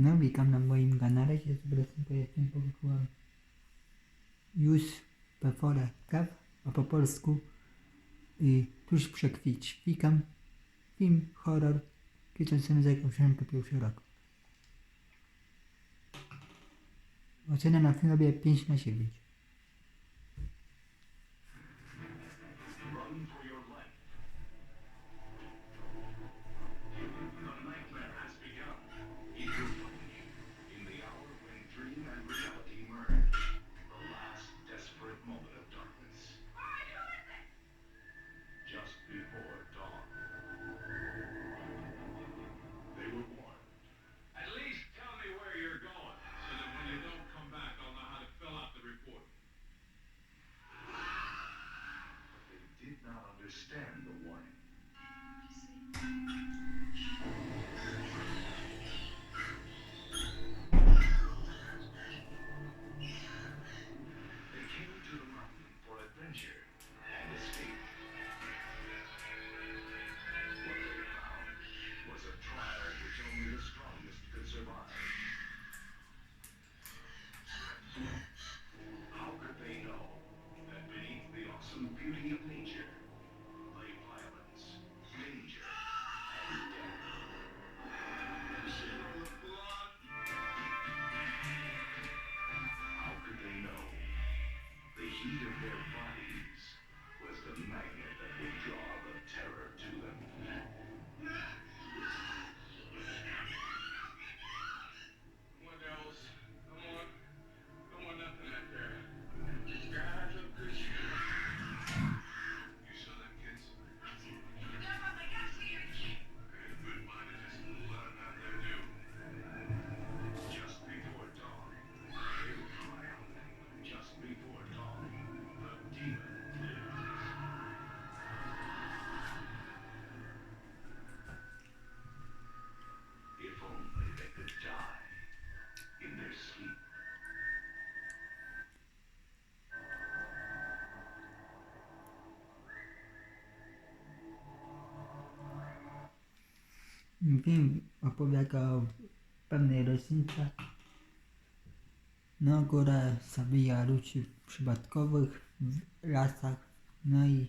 No, witam na moim kanale, się prezentuję tym powikłam już po praw, a po polsku y, tuż przekwitć. Witam, film, horror, krzyczący za po pierwszy rok. Ocena na filmie 5 na 9. Understand the warning. They came to the mountain for adventure and escape. What they found was a trial which only the strongest could survive. How could they know that beneath the awesome beauty of nature Film opowiada o pewnej roślince, no, która zabija ludzi przypadkowych w lasach. No i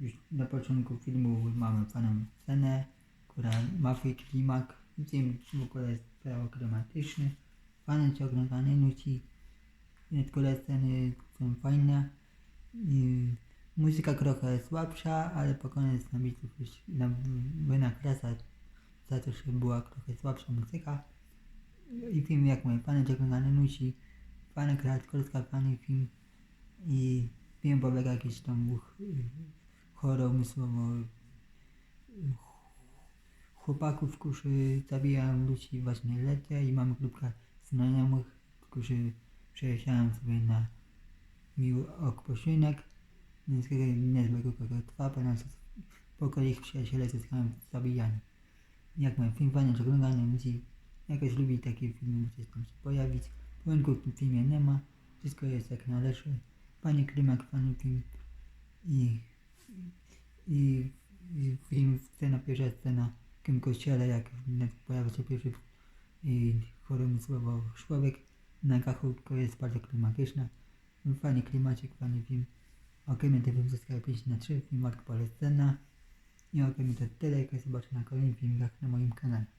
już na początku filmu mamy panią scenę, która ma swój klimak. Film w ogóle jest klimatyczny. Fajny ci oglądany ludzi. Niektóre sceny są fajne. I muzyka trochę słabsza, ale po koniec na widzów już na, wynagradza za to, że była trochę słabsza muzyka. I film jak mówię, fajny oglądany ludzi. Fajna kreatorska, fajny film. I film polega jakiś tam ch- horror umysłowo chłopaków, którzy zabijają ludzi właśnie lecie i mamy grupkę znajomych, którzy przyjeżdżają sobie na miły odpoczynek, niezłego kogo trwa, ponieważ po kolei ich przyjaciele zostają zabijani. Jak mówię, film fajnie oglądany, ludzi jakoś lubi takie filmy, gdzieś tam się pojawić. Błędów w tym filmie nie ma, wszystko jest jak należy. Fajny klimat, fajny film i, i, i film, scena, pierwsza scena w tym kościele, jak pojawia się pierwszy i choroby słowo człowiek na gachu, to jest bardzo klimatyczne. Fajny klimacik, fajny film. Ok, mnie ten film zyskał 5 na 3, film Mark Pole ok, mi to tyle, jak zobaczę na kolejnych filmach na moim kanale.